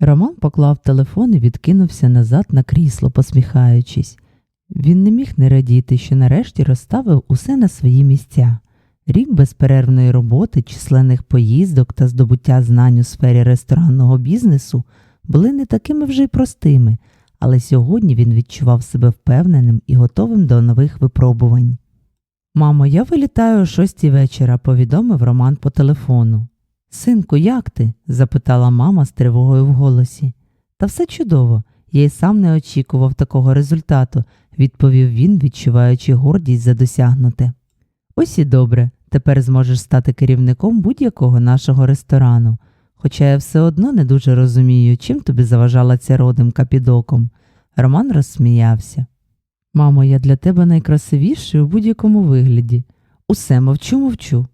Роман поклав телефон і відкинувся назад на крісло, посміхаючись. Він не міг не радіти, що нарешті розставив усе на свої місця. Рік безперервної роботи, численних поїздок та здобуття знань у сфері ресторанного бізнесу були не такими вже й простими, але сьогодні він відчував себе впевненим і готовим до нових випробувань. Мамо, я вилітаю о шостій вечора, повідомив Роман по телефону. Синку, як ти? запитала мама з тривогою в голосі. Та все чудово, я й сам не очікував такого результату, відповів він, відчуваючи гордість за досягнуте. Ось і добре, тепер зможеш стати керівником будь-якого нашого ресторану. Хоча я все одно не дуже розумію, чим тобі заважала ця родимка під оком. Роман розсміявся. Мамо, я для тебе найкрасивіший у будь-якому вигляді. Усе мовчу, мовчу.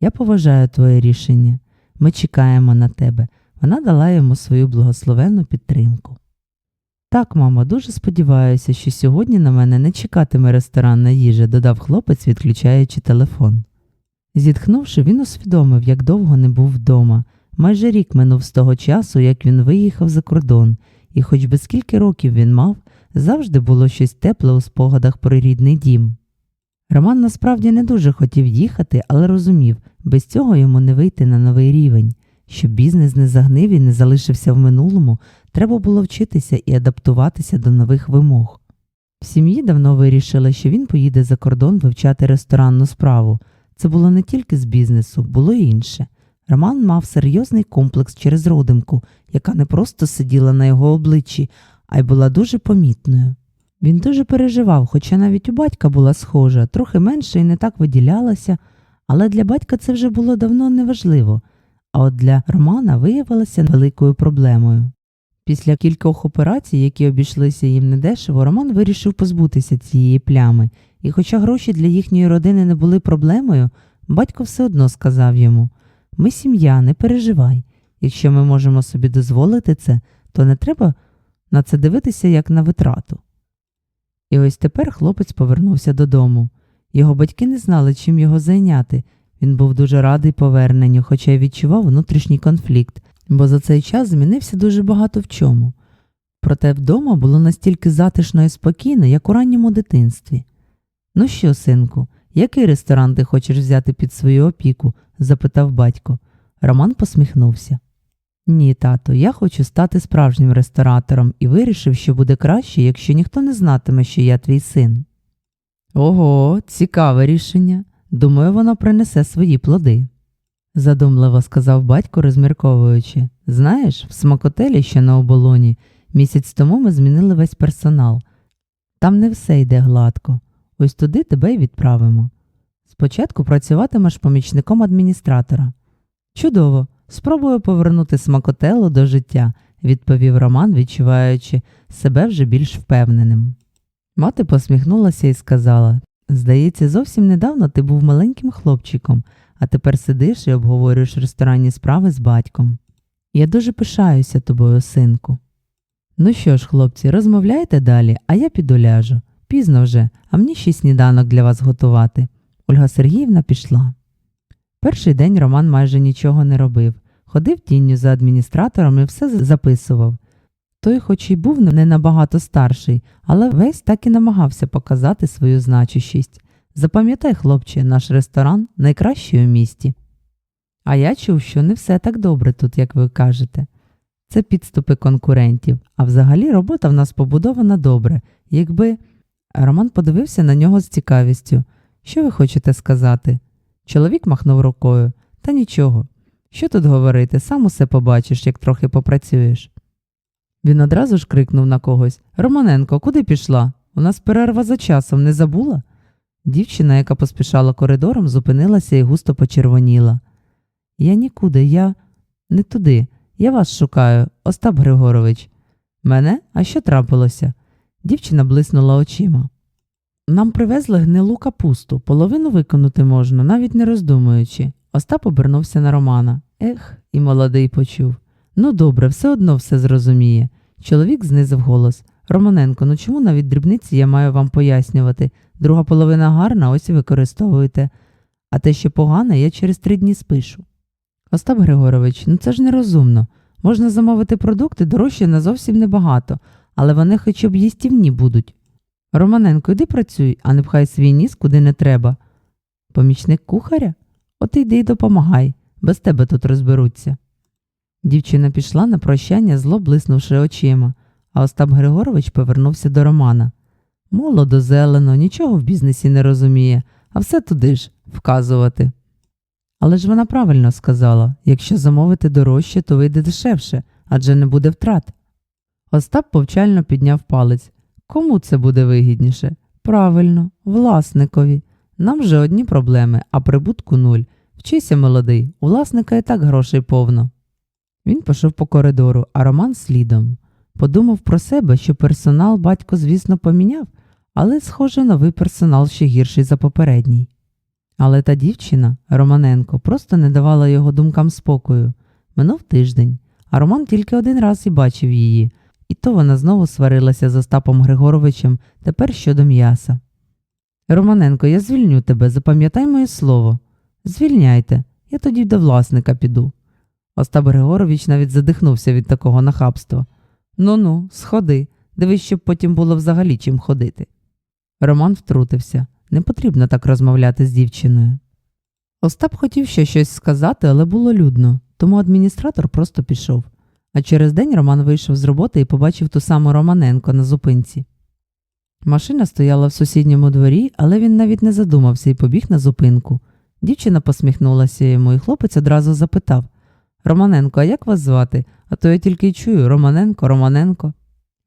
Я поважаю твоє рішення. Ми чекаємо на тебе. Вона дала йому свою благословенну підтримку. Так, мамо, дуже сподіваюся, що сьогодні на мене не чекатиме ресторанна їжа, додав хлопець, відключаючи телефон. Зітхнувши, він усвідомив, як довго не був вдома. Майже рік минув з того часу, як він виїхав за кордон, і хоч би скільки років він мав, завжди було щось тепле у спогадах про рідний дім. Роман насправді не дуже хотів їхати, але розумів, без цього йому не вийти на новий рівень. Щоб бізнес не загнив і не залишився в минулому, треба було вчитися і адаптуватися до нових вимог. В сім'ї давно вирішили, що він поїде за кордон вивчати ресторанну справу. Це було не тільки з бізнесу, було й інше. Роман мав серйозний комплекс через родимку, яка не просто сиділа на його обличчі, а й була дуже помітною. Він дуже переживав, хоча навіть у батька була схожа, трохи менше і не так виділялася, але для батька це вже було давно неважливо, а от для Романа виявилося великою проблемою. Після кількох операцій, які обійшлися їм недешево, Роман вирішив позбутися цієї плями, і хоча гроші для їхньої родини не були проблемою, батько все одно сказав йому ми сім'я, не переживай. Якщо ми можемо собі дозволити це, то не треба на це дивитися як на витрату. І ось тепер хлопець повернувся додому. Його батьки не знали, чим його зайняти. Він був дуже радий поверненню, хоча й відчував внутрішній конфлікт, бо за цей час змінився дуже багато в чому. Проте вдома було настільки затишно і спокійно, як у ранньому дитинстві. Ну що, синку, який ресторан ти хочеш взяти під свою опіку? запитав батько. Роман посміхнувся. Ні, тато, я хочу стати справжнім ресторатором і вирішив, що буде краще, якщо ніхто не знатиме, що я твій син. Ого, цікаве рішення. Думаю, воно принесе свої плоди. задумливо сказав батько, розмірковуючи. Знаєш, в смакотелі, що на оболоні, місяць тому ми змінили весь персонал. Там не все йде гладко. Ось туди тебе й відправимо. Спочатку працюватимеш помічником адміністратора. Чудово, спробую повернути смакотелу до життя, відповів Роман, відчуваючи себе вже більш впевненим. Мати посміхнулася і сказала Здається, зовсім недавно ти був маленьким хлопчиком, а тепер сидиш і обговорюєш ресторанні справи з батьком. Я дуже пишаюся тобою, синку. Ну що ж, хлопці, розмовляйте далі, а я піду ляжу. Пізно вже, а мені ще сніданок для вас готувати. Ольга Сергіївна пішла. Перший день Роман майже нічого не робив. Ходив тінню за адміністратором і все записував. Той, хоч і був не набагато старший, але весь так і намагався показати свою значущість. Запам'ятай, хлопче, наш ресторан найкращий у місті. А я чув, що не все так добре тут, як ви кажете. Це підступи конкурентів, а взагалі робота в нас побудована добре, якби. Роман подивився на нього з цікавістю. Що ви хочете сказати? Чоловік махнув рукою. Та нічого. Що тут говорити, сам усе побачиш, як трохи попрацюєш. Він одразу ж крикнув на когось Романенко, куди пішла? У нас перерва за часом, не забула? Дівчина, яка поспішала коридором, зупинилася і густо почервоніла. Я нікуди, я не туди. Я вас шукаю, Остап Григорович. Мене? А що трапилося? Дівчина блиснула очима. Нам привезли гнилу капусту, половину виконати можна, навіть не роздумуючи. Остап обернувся на Романа. Ех, і молодий почув. Ну добре, все одно все зрозуміє. Чоловік знизив голос. Романенко, ну чому навіть дрібниці я маю вам пояснювати? Друга половина гарна, ось і використовуєте. А те, що погане, я через три дні спишу. Остап Григорович, ну це ж нерозумно. Можна замовити продукти дорожче на зовсім небагато, але вони хоча б їстівні будуть. Романенко, йди працюй, а не пхай свій ніс куди не треба. Помічник кухаря? От йди й допомагай, без тебе тут розберуться. Дівчина пішла на прощання, зло блиснувши очима, а Остап Григорович повернувся до Романа. Молодо, зелено, нічого в бізнесі не розуміє, а все туди ж вказувати. Але ж вона правильно сказала якщо замовити дорожче, то вийде дешевше, адже не буде втрат. Остап повчально підняв палець. Кому це буде вигідніше? Правильно, власникові. Нам же одні проблеми, а прибутку нуль. Вчися, молодий, у власника і так грошей повно. Він пішов по коридору, а Роман слідом. Подумав про себе, що персонал батько, звісно, поміняв, але, схоже, новий персонал ще гірший за попередній. Але та дівчина, Романенко, просто не давала його думкам спокою. Минув тиждень, а Роман тільки один раз і бачив її, і то вона знову сварилася з Остапом Григоровичем тепер щодо м'яса. Романенко, я звільню тебе, запам'ятай моє слово. Звільняйте, я тоді до власника піду. Остап Григорович навіть задихнувся від такого нахабства. Ну ну, сходи, дивись, щоб потім було взагалі чим ходити. Роман втрутився. Не потрібно так розмовляти з дівчиною. Остап хотів ще щось сказати, але було людно, тому адміністратор просто пішов. А через день Роман вийшов з роботи і побачив ту саму Романенко на зупинці. Машина стояла в сусідньому дворі, але він навіть не задумався і побіг на зупинку. Дівчина посміхнулася йому, і хлопець одразу запитав Романенко, а як вас звати? А то я тільки й чую Романенко, Романенко.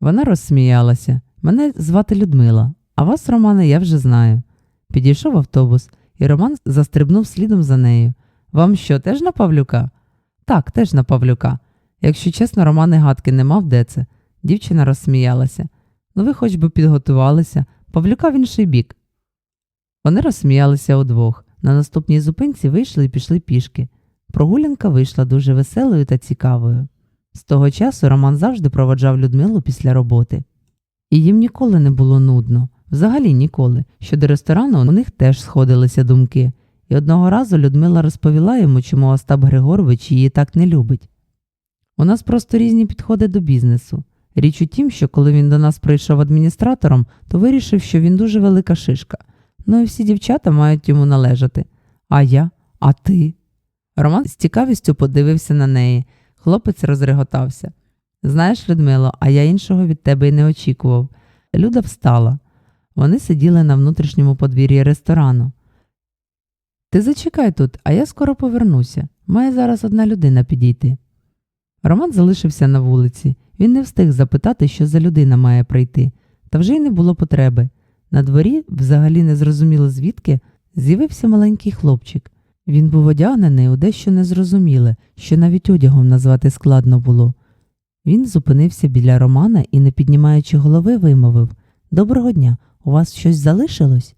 Вона розсміялася. Мене звати Людмила, а вас, Романе, я вже знаю. Підійшов автобус, і Роман застрибнув слідом за нею. Вам що, теж на Павлюка? Так, теж на Павлюка. Якщо чесно, Роман і гадки не мав, де це. Дівчина розсміялася. Ну ви хоч би підготувалися, Павлюка в інший бік. Вони розсміялися удвох. На наступній зупинці вийшли і пішли пішки. Прогулянка вийшла дуже веселою та цікавою. З того часу Роман завжди проводжав Людмилу після роботи. І їм ніколи не було нудно, взагалі ніколи. Щодо ресторану у них теж сходилися думки. І одного разу Людмила розповіла йому, чому Остап Григорович її так не любить. У нас просто різні підходи до бізнесу. Річ у тім, що коли він до нас прийшов адміністратором, то вирішив, що він дуже велика шишка. Ну і всі дівчата мають йому належати. А я? А ти? Роман з цікавістю подивився на неї. Хлопець розреготався. Знаєш, Людмило, а я іншого від тебе й не очікував. Люда встала. Вони сиділи на внутрішньому подвір'ї ресторану. Ти зачекай тут, а я скоро повернуся. Має зараз одна людина підійти. Роман залишився на вулиці. Він не встиг запитати, що за людина має прийти, та вже й не було потреби. На дворі, взагалі незрозуміло звідки, з'явився маленький хлопчик. Він був одягнений у дещо незрозуміле, що навіть одягом назвати складно було. Він зупинився біля Романа і, не піднімаючи голови, вимовив Доброго дня, у вас щось залишилось?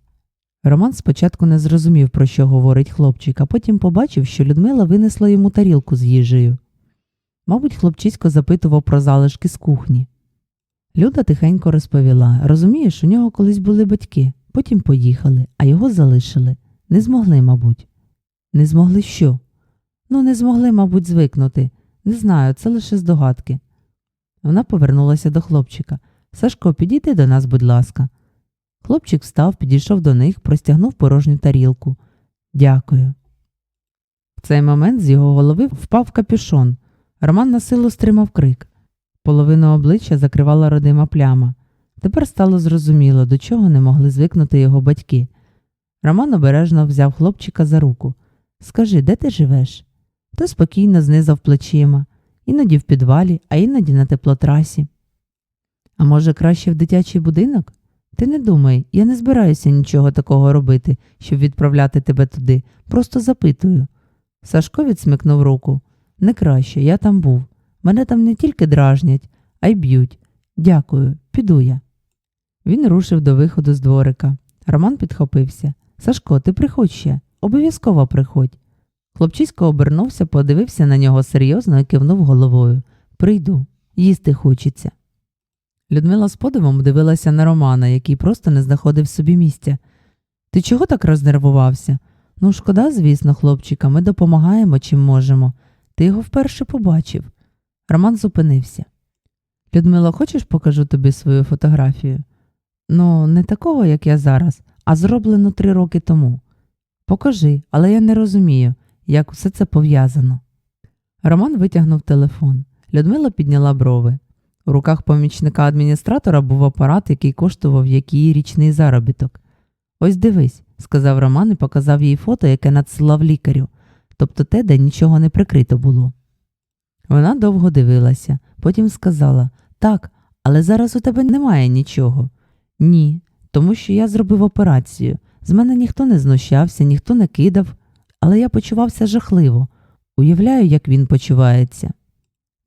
Роман спочатку не зрозумів, про що говорить хлопчик, а потім побачив, що Людмила винесла йому тарілку з їжею. Мабуть, хлопчисько запитував про залишки з кухні. Люда тихенько розповіла розумієш, у нього колись були батьки, потім поїхали, а його залишили. Не змогли, мабуть. Не змогли що? Ну, не змогли, мабуть, звикнути. Не знаю, це лише здогадки. Вона повернулася до хлопчика. Сашко, підійди до нас, будь ласка. Хлопчик встав, підійшов до них, простягнув порожню тарілку. Дякую. В цей момент з його голови впав капюшон. Роман на силу стримав крик. Половину обличчя закривала родима пляма. Тепер стало зрозуміло, до чого не могли звикнути його батьки. Роман обережно взяв хлопчика за руку. Скажи, де ти живеш? Той спокійно знизав плечима, іноді в підвалі, а іноді на теплотрасі. А може, краще в дитячий будинок? Ти не думай, я не збираюся нічого такого робити, щоб відправляти тебе туди. Просто запитую. Сашко відсмикнув руку. Не краще, я там був. Мене там не тільки дражнять, а й б'ють. Дякую, піду я. Він рушив до виходу з дворика. Роман підхопився. Сашко, ти приходь ще, обов'язково приходь. Хлопчисько обернувся, подивився на нього серйозно і кивнув головою. Прийду, їсти хочеться. Людмила з подивом дивилася на Романа, який просто не знаходив собі місця. Ти чого так рознервувався? Ну, шкода, звісно, хлопчика, ми допомагаємо чим можемо. Ти його вперше побачив. Роман зупинився. Людмила, хочеш покажу тобі свою фотографію? Ну, не такого, як я зараз, а зроблену три роки тому. Покажи, але я не розумію, як все це пов'язано. Роман витягнув телефон. Людмила підняла брови. У руках помічника адміністратора був апарат, який коштував як її річний заробіток. Ось дивись, сказав Роман і показав їй фото, яке надсилав лікарю, тобто те, де нічого не прикрито було. Вона довго дивилася, потім сказала так, але зараз у тебе немає нічого. Ні, тому що я зробив операцію. З мене ніхто не знущався, ніхто не кидав, але я почувався жахливо. Уявляю, як він почувається.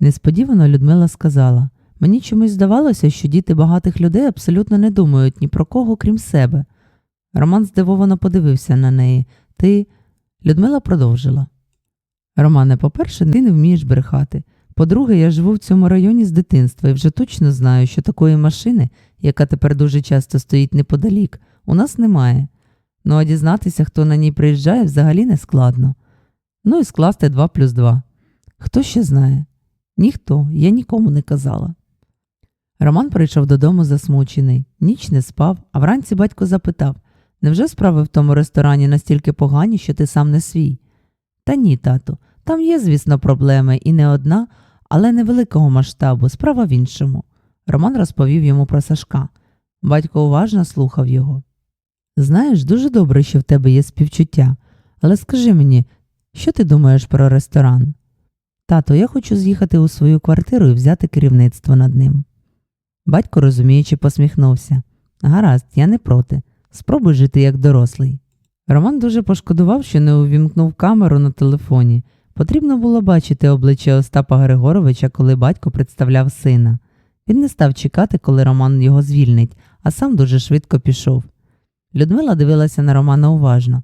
Несподівано Людмила сказала мені чомусь здавалося, що діти багатих людей абсолютно не думають ні про кого, крім себе. Роман здивовано подивився на неї. Ти. Людмила продовжила. Романе, по-перше, ти не вмієш брехати. По-друге, я живу в цьому районі з дитинства і вже точно знаю, що такої машини, яка тепер дуже часто стоїть неподалік, у нас немає. Ну а дізнатися, хто на ній приїжджає, взагалі не складно. Ну і скласти 2 плюс 2. Хто ще знає? Ніхто, я нікому не казала. Роман прийшов додому засмучений, ніч не спав, а вранці батько запитав Невже справи в тому ресторані настільки погані, що ти сам не свій? Та ні, тату, там є, звісно, проблеми, і не одна, але невеликого масштабу, справа в іншому. Роман розповів йому про Сашка. Батько уважно слухав його. Знаєш, дуже добре, що в тебе є співчуття, але скажи мені, що ти думаєш про ресторан? Тато, я хочу з'їхати у свою квартиру і взяти керівництво над ним. Батько, розуміючи, посміхнувся. Гаразд, я не проти. Спробуй жити як дорослий. Роман дуже пошкодував, що не увімкнув камеру на телефоні. Потрібно було бачити обличчя Остапа Григоровича, коли батько представляв сина. Він не став чекати, коли Роман його звільнить, а сам дуже швидко пішов. Людмила дивилася на Романа уважно.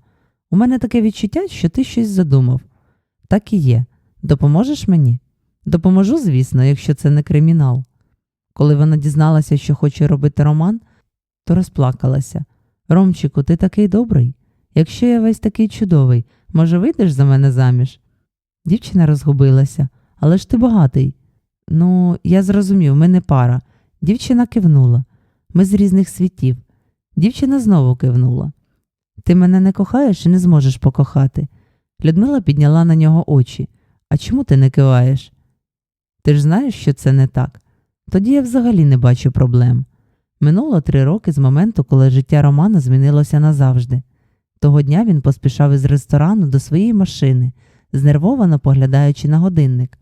У мене таке відчуття, що ти щось задумав. Так і є. Допоможеш мені? Допоможу, звісно, якщо це не кримінал. Коли вона дізналася, що хоче робити Роман, то розплакалася. Ромчику, ти такий добрий. Якщо я весь такий чудовий, може, вийдеш за мене заміж? Дівчина розгубилася. Але ж ти багатий. Ну, я зрозумів, ми не пара. Дівчина кивнула. Ми з різних світів. Дівчина знову кивнула. Ти мене не кохаєш і не зможеш покохати. Людмила підняла на нього очі. А чому ти не киваєш? Ти ж знаєш, що це не так. Тоді я взагалі не бачу проблем. Минуло три роки з моменту, коли життя Романа змінилося назавжди. Того дня він поспішав із ресторану до своєї машини, знервовано поглядаючи на годинник.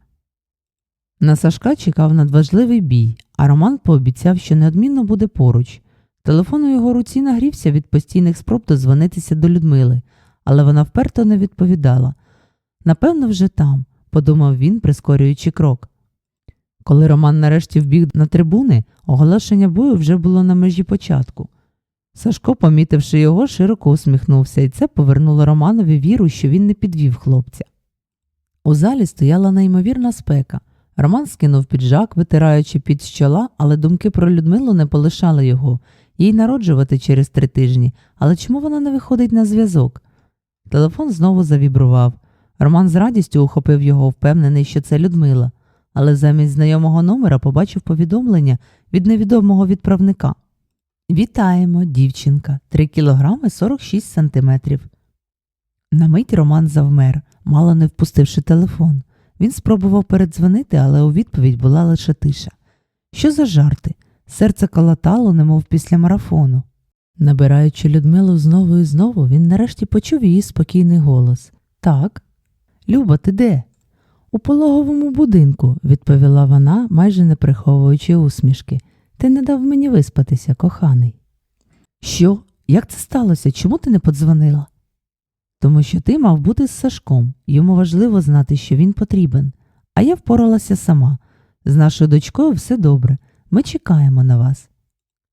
На Сашка чекав надважливий бій, а Роман пообіцяв, що неодмінно буде поруч. Телефон у його руці нагрівся від постійних спроб дозвонитися до Людмили, але вона вперто не відповідала. Напевно, вже там, подумав він, прискорюючи крок. Коли Роман нарешті вбіг на трибуни, оголошення бою вже було на межі початку. Сашко, помітивши його, широко усміхнувся, і це повернуло Романові віру, що він не підвів хлопця. У залі стояла неймовірна спека. Роман скинув піджак, витираючи під з чола, але думки про Людмилу не полишали його, їй народжувати через три тижні, але чому вона не виходить на зв'язок? Телефон знову завібрував. Роман з радістю ухопив його, впевнений, що це Людмила, але замість знайомого номера побачив повідомлення від невідомого відправника. Вітаємо, дівчинка, 3 кілограми 46 сантиметрів. На мить Роман завмер, мало не впустивши телефон. Він спробував передзвонити, але у відповідь була лише тиша. Що за жарти? Серце колотало, немов після марафону. Набираючи Людмилу знову і знову, він нарешті почув її спокійний голос. Так. Люба, ти де? У пологовому будинку, відповіла вона, майже не приховуючи усмішки. Ти не дав мені виспатися, коханий. Що? Як це сталося? Чому ти не подзвонила? Тому що ти мав бути з Сашком. Йому важливо знати, що він потрібен. А я впоралася сама. З нашою дочкою все добре. Ми чекаємо на вас.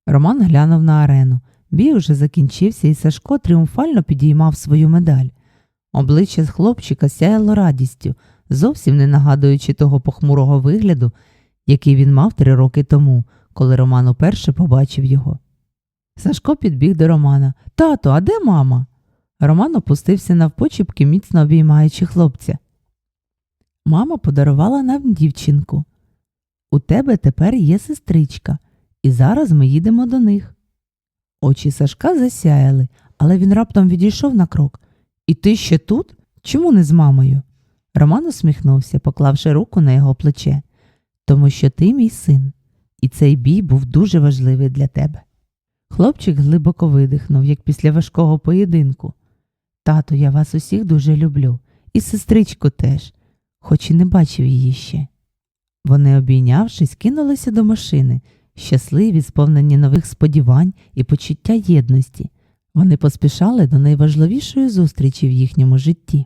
Роман глянув на арену. Бій уже закінчився, і Сашко тріумфально підіймав свою медаль. Обличчя хлопчика сяяло радістю, зовсім не нагадуючи того похмурого вигляду, який він мав три роки тому, коли Роман уперше побачив його. Сашко підбіг до Романа. Тато, а де мама? Роман опустився навпочіпки, міцно обіймаючи хлопця. Мама подарувала нам дівчинку. У тебе тепер є сестричка, і зараз ми їдемо до них. Очі Сашка засяяли, але він раптом відійшов на крок. І ти ще тут? Чому не з мамою? Роман усміхнувся, поклавши руку на його плече. Тому що ти мій син, і цей бій був дуже важливий для тебе. Хлопчик глибоко видихнув, як після важкого поєдинку. Тату, я вас усіх дуже люблю, і сестричку теж, хоч і не бачив її ще. Вони, обійнявшись, кинулися до машини, щасливі, сповнені нових сподівань і почуття єдності. Вони поспішали до найважливішої зустрічі в їхньому житті.